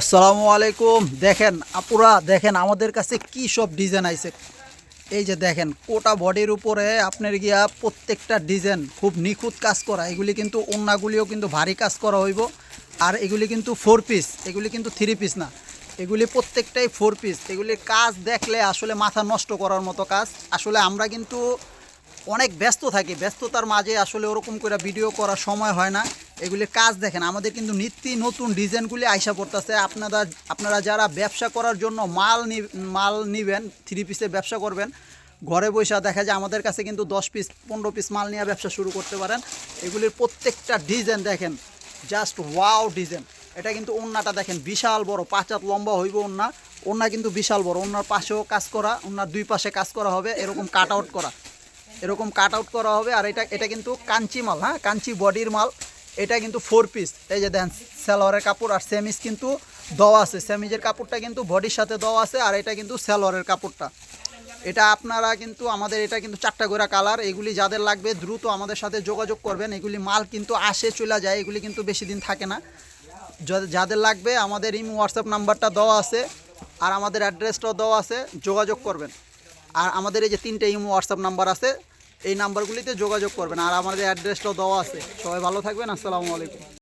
আসসালামু আলাইকুম। দেখেন, আপুরা, দেখেন আমাদের কাছে কি সব ডিজাইন আইছে। এই যে দেখেন, কোটা বডির উপরে আপনার গিয়া প্রত্যেকটা ডিজাইন খুব নিখুঁত কাজ করা। এগুলি কিন্তু অন্যগুলিও কিন্তু ভারী কাজ করা হইব। আর এগুলি কিন্তু ফোর পিস এগুলি কিন্তু থ্রি পিস না। এগুলি প্রত্যেকটাই ফোর পিস এগুলির কাজ দেখলে আসলে মাথা নষ্ট করার মতো কাজ। আসলে আমরা কিন্তু অনেক ব্যস্ত থাকি। ব্যস্ততার মাঝে আসলে ওরকম করে ভিডিও করার সময় হয় না। এগুলির কাজ দেখেন, আমাদের কিন্তু নিত্য নতুন ডিজাইনগুলি আইসা পড়তেছে। আপনারা আপনারা যারা ব্যবসা করার জন্য মাল মাল নিবেন থ্রি পিসের ব্যবসা করবেন, ঘরে বসে দেখা যায় আমাদের কাছে কিন্তু দশ পিস পনেরো পিস মাল নিয়ে ব্যবসা শুরু করতে পারেন। এগুলির প্রত্যেকটা ডিজাইন দেখেন জাস্ট ওয়াও ডিজাইন। এটা কিন্তু ওন্নাটা দেখেন বিশাল বড় পাঁচাত লম্বা হইব ওন্না। ওন্না কিন্তু বিশাল বড়, ওন্নার পাশেও কাজ করা, ওন্নার দুই পাশে কাজ করা হবে, এরকম কাট আউট করা। এরকম কাট আউট করা হবে আর এটা এটা কিন্তু কাঞ্চি মাল হ্যাঁ? কাঞ্চি বডির মাল। এটা কিন্তু ফোর পিস এই যে দেন, সালোয়ারের কাপড় আর সেমিস কিন্তু দেওয়া আছে। সেমিজের কাপড়টা কিন্তু বডির সাথে দেওয়া আছে আর এটা কিন্তু সালোয়ারের কাপড়টা। এটা আপনারা কিন্তু, আমাদের এটা কিন্তু চারটা গোড়া কালার। এগুলি যাদের লাগবে দ্রুত আমাদের সাথে যোগাযোগ করবেন। এগুলি মাল কিন্তু আসে, চলে যায়। এগুলি কিন্তু বেশি দিন থাকে না। যাদের লাগবে, আমাদের ইমো, হোয়াটসঅ্যাপ নাম্বারটা দেওয়া আছে আর আমাদের অ্যাড্রেসটাও দেওয়া আছে। যোগাযোগ করবেন। আর আমাদের এই যে তিনটে ইমো, হোয়াটসঅ্যাপ নাম্বার আছে এই নাম্বারগুলিতে যোগাযোগ করবেন আর আমাদের অ্যাড্রেসটাও দেওয়া আছে। সবাই ভালো থাকবেন আসসালামু আলাইকুম।